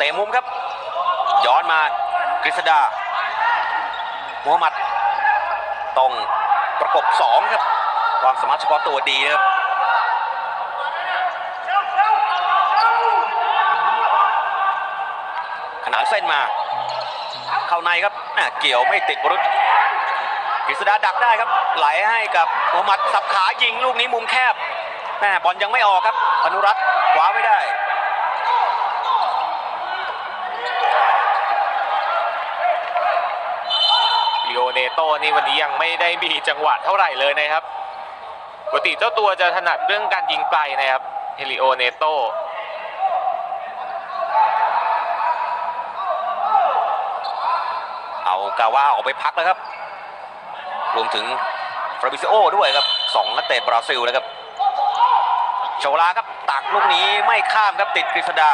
เตะมุมครับ ย้อนมากฤษดามูฮัมหมัดต้องประกบสองครับ ความสามารถเฉพาะตัวดีนะครับขนานเส้นมา เข้าในครับเกี่ยวไม่ติดบรุษกฤษดาดักได้ครับ ไหลให้กับมูฮัมหมัดสับขายิงลูกนี้มุมแคบแม่บอลยังไม่ออกครับ อนุรัตน์ขวาไม่ได้ ลิ โอเนโตนี่วันนี้ยังไม่ได้มีจังหวะเท่าไหร่เลยนะครับปกติเจ้าตัวจะถนัดเรื่องการยิงไกลนะครับเฮลิโอเนโตเอากาว่าออกไปพักแล้วครับ รวมถึงฟราบิซิโอด้วยครับสองนักเตะบราซิลนะครับโชลาครับตักลูกนี้ไม่ข้ามครับติดกฤษดา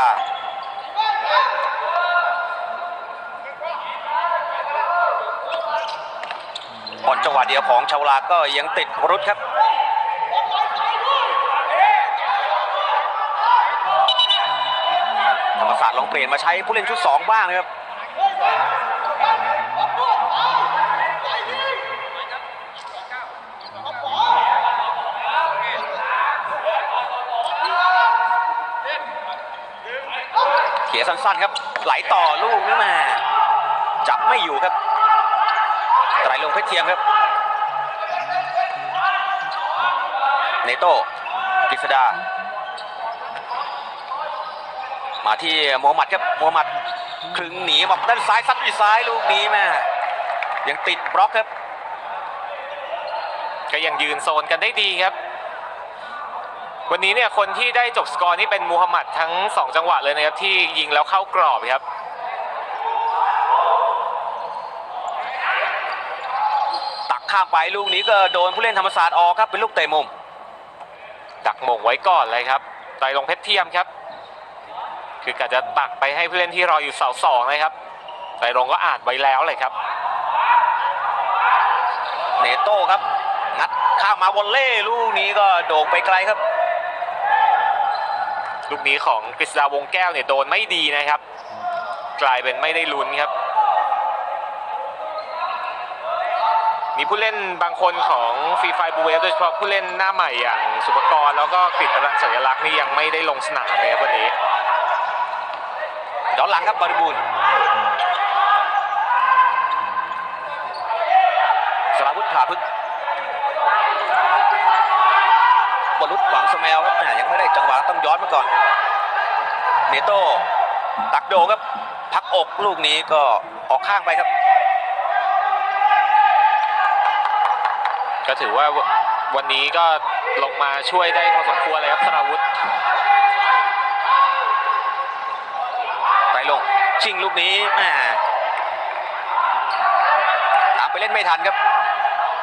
บอลจังหวะเดียวของชาวลาก็ยังติดรุษครับธรรมศาสตร์ลองเปลี่ยนมาใช้ผู้เล่นชุด 2 บ้างนะครับเขียสั้นๆครับ ไหลต่อลูกนี่ม่จับไม่อยู่ครับ ไตรลงเพชรเทียมครับ เนโต้กฤษดา มาที่โมฮัมหมัดครับโมฮัมหมัดคลึงหนีบอกด้านซ้ายซัดด้วยซ้ายลูกนี้แม่ยังติดบล็อกครับก็ยังยืนโซนกันได้ดีครับ วันนี้เนี่ยคนที่ได้จบสกอร์นี่เป็นมูฮัมหมัดทั้ง 2 จังหวะเลยนะครับที่ยิงแล้วเข้ากรอบครับ ตัก ข้ามไปลูกนี้ก็โดนผู้เล่นธรรมศาสตร์ออกครับเป็นลูกเตะมุม ดักมงไว้ก่อนเลยครับไตรลงเพชรเทียมครับ คือกะจะตักไปให้ผู้เล่นที่รออยู่เสาสองนะครับไตรลงก็อ่านไว้แล้วเลยครับ เนโต้ครับ งัดข้ามมาวอลเล่ลูกนี้ก็โด่งไปไกลครับ ลูกนี้ของกฤษดาวงแก้วเนี่ยโดนไม่ดีนะครับ กลายเป็นไม่ได้ลุ้นครับ มีผู้เล่นบางคนของฟรีไฟบูเวฟโดยเฉพาะผู้เล่นหน้าใหม่อย่างสุภกรแล้วก็กฤษรันสัญลักษณ์นี่ยังไม่ได้ลงสนามเลยวันนี้ย้อนหลังครับบริบูรณ์สราวุธผาพึกบอลลุดขวางสแมลครับแหม่ยังไม่ได้จังหวะต้องย้อนมาก่อน เนโต้ตักโดครับ พักอกลูกนี้ก็ออกข้างไปครับ ก็ถือว่าวันนี้ก็ลงมาช่วยได้พอสมควรเลยครับสราวุธไปลงชิงลูกนี้แม่ตามไปเล่นไม่ทันครับ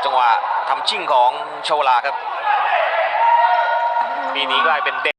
จังหวะทำชิงของโชลาครับปีนี้กลายเป็นเด็ก